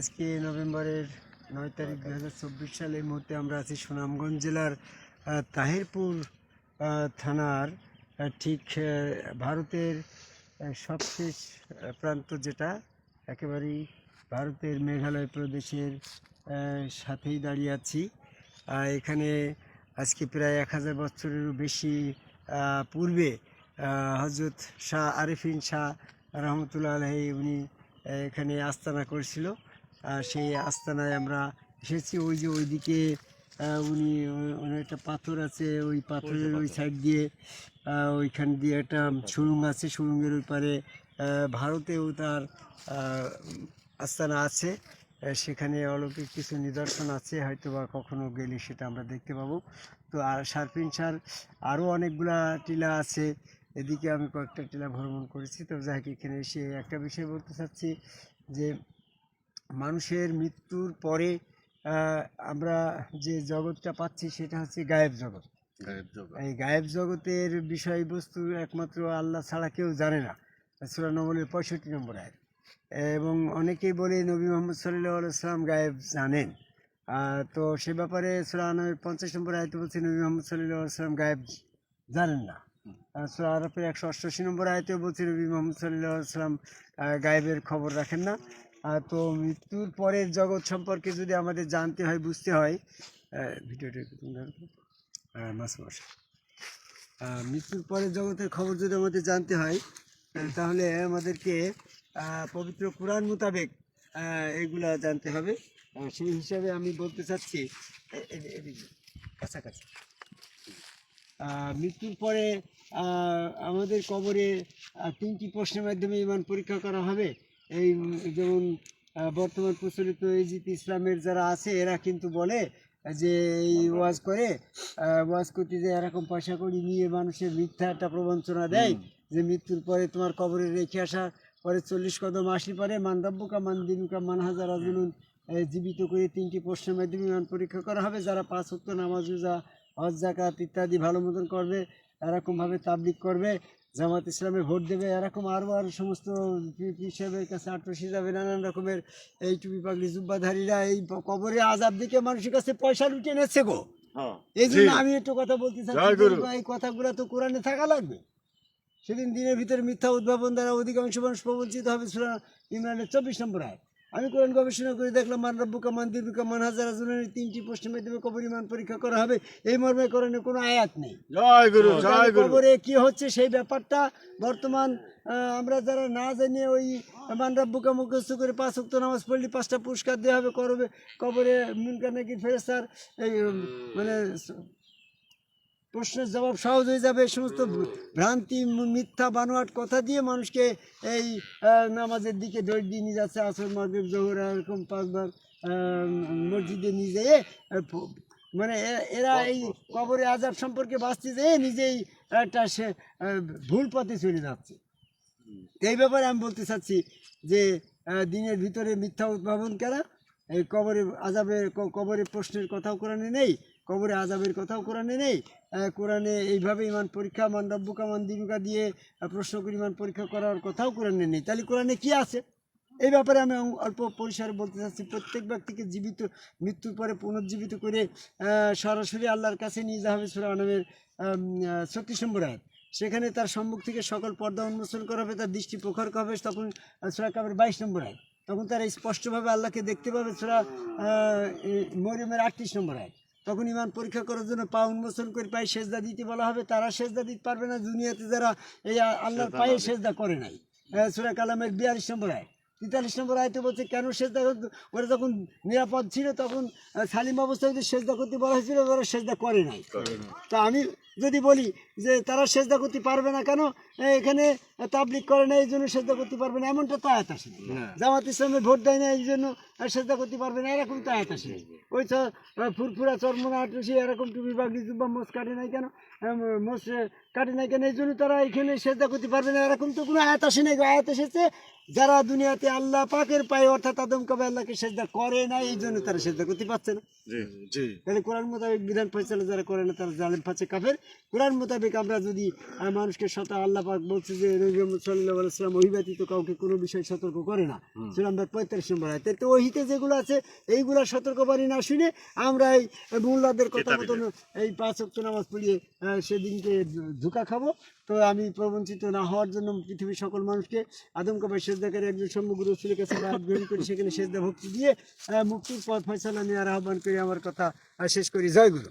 আজকে নভেম্বরের নয় তারিখ দু হাজার চব্বিশ সালে এই মুহূর্তে আমরা আছি সুনামগঞ্জ জেলার তাহিরপুর থানার ঠিক ভারতের সবশেষ প্রান্ত যেটা একেবারেই ভারতের মেঘালয় প্রদেশের সাথেই দাঁড়িয়ে আছি। এখানে আজকে প্রায় এক হাজার বছরেরও বেশি পূর্বে হজরত শাহ আরিফিন শাহ রহমতুল্লাহ আলহী উনি এখানে আস্তানা করেছিল। সেই আস্তানায় আমরা এসেছি। ওই যে ওইদিকে উনি একটা পাথর আছে, ওই পাথরের ওই সাইড দিয়ে ওইখান দিয়ে একটা সুড়ুং আছে। সুড়ুঙ্গের ওই পারে ভারতেও তার আস্তানা আছে। সেখানে অলৌকিক কিছু নিদর্শন আছে হয়তো বা কখনো গেলে সেটা আমরা দেখতে পাবো। তো আর সারপিন সার আরও অনেকগুলা টিলা আছে। এদিকে আমি কয়েকটা টিলা ভ্রমণ করেছি। তো যাই হোক, এখানে এসে একটা বিষয় বলতে চাচ্ছি যে মানুষের মৃত্যুর পরে আমরা যে জগৎটা পাচ্ছি সেটা হচ্ছে গায়েব জগৎ। এই গায়েব জগতের বিষয়বস্তু একমাত্র আল্লাহ ছাড়া কেউ জানে না। সুরা নম্বরের পঁয়ষট্টি নম্বর আয় এবং অনেকেই বলে নবী মোহাম্মদ সাল্লাহ সাল্লাম গায়েব জানেন। তো সে ব্যাপারে সুরা নবের পঞ্চাশ নম্বর আয়তে বলছে নবী মোহাম্মদ সাল্লাহ সাল্লাম গায়েব জানেন না। সুরা আরবের একশো অষ্টাশি নম্বর আয়তেও বলছে নবী মোহাম্মদ সাল্লাহ সাল্লাম গায়েবের খবর রাখেন না। তো মৃত্যুর পরের জগৎ সম্পর্কে যদি আমাদের জানতে হয় বুঝতে হয় ভিডিওটা একটু তুমি ধরো। তো। আহ, মাস মৃত্যুর পরের জগতের খবর যদি আমাদের জানতে হয় তাহলে আমাদেরকে পবিত্র কোরআন মোতাবেক এগুলা জানতে হবে। সেই হিসাবে আমি বলতে চাচ্ছি কাছাকাছি। মৃত্যুর পরে আমাদের কবরে তিনটি প্রশ্নের মাধ্যমে ইমান পরীক্ষা করা হবে। এই যেমন বর্তমান প্রচলিত ইজিত ইসলামের যারা আছে এরা কিন্তু বলে যে এই ওয়াজ করে ওয়াজ করতে যে এরকম পয়সা করি নিয়ে মানুষের মিথ্যা একটা প্রবঞ্চনা দেয় যে মৃত্যুর পরে তোমার কবরে রেখে আসা পরে চল্লিশ কদম আসি পরে মান রব্বুকা মান দিনুকা মান হাজার আজনুন জীবিত করে তিনটি প্রশ্নের মাধ্যমে ইমান পরীক্ষা করা হবে। যারা পাঁচ হত্য নামাজ রোজা হজ জাকাত ইত্যাদি ভালো মতন করবে এরকমভাবে তাবলিক করবে জামাত ইসলামে ভোট দেবে এরকম আরও আরও সমস্ত সাহেবের কাছে আটরসি যাবে নানান রকমের এই টুপি পাগলি জুব্বাধারীরা এই কবরে আজাব দিকে মানুষের কাছে পয়সা লুটে নিচ্ছে গো। এই জন্য আমি একটু কথা বলতে যে এই কথাগুলো তো কোরআনে থাকা লাগবে। সেদিন দিনের ভিতরে মিথ্যা উদ্ভাবন দ্বারা অধিকাংশ মানুষ প্রবঞ্চিত হবে সুরা ইমরানের চব্বিশ নম্বর আয় আমি কোরআন গবেষণা করে দেখলাম মান রব্বুকা মান দিবুকা মান হাজার আজনের তিনটি প্রশ্নের মাধ্যমে কবর ইমান পরীক্ষা করা হবে। এই মর্মে কোরআনে কোনো আয়াত নেই। জয় গুরু সুতরাং কবরে কি হচ্ছে সেই ব্যাপারটা বর্তমান আমরা যারা না জানিয়ে ওই মান রব্বুকা মুখস্থ করে পাঁচ উক্ত নামাজ পড়লে পাঁচটা পুরস্কার দেওয়া হবে। করবে কবরে মুনকার নাকি ফেরেস্তার এই মানে প্রশ্নের জবাব সহজ হয়ে যাবে। সমস্ত ভ্রান্তি, মিথ্যা, বানোয়াট কথা দিয়ে মানুষকে এই নামাজের দিকে দৌড় দিয়ে নিয়ে যাচ্ছে, আসর, মাগরিব, জোহর, এরকম পাঁচবার মসজিদে নিয়ে যেয়ে মানে এরা এই কবরে আজাব সম্পর্কে বাঁচতে যেয়ে নিজেই একটা সে ভুল পথে চলে যাচ্ছে। এই ব্যাপারে আমি বলতে চাচ্ছি যে দিনের ভিতরে মিথ্যা উদ্ভাবন করা? এই কবরে আজাবের কবরে প্রশ্নের কথাও কোরআনে নেই, কবরে আজাবের কথাও কোরআনে নেই কোরআনে এইভাবে ইমান পরীক্ষা, মান রব্বুকা, মান দিনুকা দিয়ে প্রশ্ন করে ইমান পরীক্ষা করার কথাও কোরআনে নেই তাহলে কোরআনে কি আছে? এই ব্যাপারে আমি অল্প পরিসরে বলতে চাচ্ছি, প্রত্যেক ব্যক্তিকে জীবিত, মৃত্যুর পরে পুনর্জীবিত করে সরাসরি আল্লাহর কাছে নিয়ে যাওয়া হবে সুরা আনামের ছত্রিশ নম্বর আয়াত। সেখানে তার সম্মুখ থেকে সকল পর্দা উন্মোচন করা হবে, তার দৃষ্টি প্রখর হবে, তখন সুরা কাবের বাইশ নম্বর আয় তখন তারা স্পষ্টভাবে আল্লাহকে দেখতে পাবে সুরা মরিয়মের আটত্রিশ নম্বর আয় তখন ইমান পরীক্ষা করার জন্য পা উন্মোচন করে পায়ে সেজদা দিতে বলা হবে তারা সেজদা দিতে পারবে না। দুনিয়াতে যারা এই আল্লাহর পায়ে সেজদা করে নাই। সুরা কালামের বিয়াল্লিশ নম্বর আয় তেতাল্লিশ নম্বর আয়তে বলছে কেন সেজদা ওরা যখন নিরাপদ ছিল তখন সালিম অবস্থায় যদি সেজদা করতে বলা হয়েছিল ওরা সেজদা করে নাই। তা আমি যদি বলি যে তারা সেজদা করতে পারবে না কেন? এখানে তাবলিক করে না এই জন্য সেজদা করতে পারবে না। এমনটা তো আয়াত আসে জামাত ইসলামের ভোট দেয় না এই জন্য সেজদা করতে পারবে না এরকম তো আয়াত আসে ওই তো ফুরফুরা চর্মনা আটুসি এরকম টুপি বাগলি জুব্বা মোস কাটে নাই কেন? মোস কাটে নাই কেন? এই জন্য তারা এখানে সেজদা করতে পারবে না এরকম তো কোনো আয়াত আসে নাই আয়াত এসেছে যারা দুনিয়াতে আল্লাহ পাকের পায়ে অর্থাৎ আদম কবে আল্লাহকে সেজদা করে না এই জন্য তারা সেজদা করতে পারছে না। তাহলে কোরআন মোতাবেক বিধান ফয়সালা যারা করে না তারা জালেম ফাঁচে কাফের। কোরআন মোতাবেক আমরা যদি মানুষকে সত আল্লাহ পাক বলছে যে নবী মোহাম্মদ সাল্লাহ আলাইসালাম ওহি কাউকে কোনো বিষয় সতর্ক করে না। সুরাম পঁয়তাল্লিশ নম্বর আয়তে। তো ওহিতে যেগুলো আছে এইগুলা সতর্কবাণী না শুনে আমরা এই মোল্লাদের কথা মতন এই পাঁচ অক্ট নামাজ পড়িয়ে সেদিনকে ধোকা খাব। তো আমি প্রবঞ্চিত না হওয়ার জন্য পৃথিবীর সকল মানুষকে আদম কবাই সেজদাকারী একজন সম্মুখ রসুলের কাছে গ্রহণ করি সেখানে সেজদা ভক্তি দিয়ে মুক্তির পথ ফয়সালা নেওয়ার আহ্বান করে আমার কথা শেষ করি। জয় গুরু।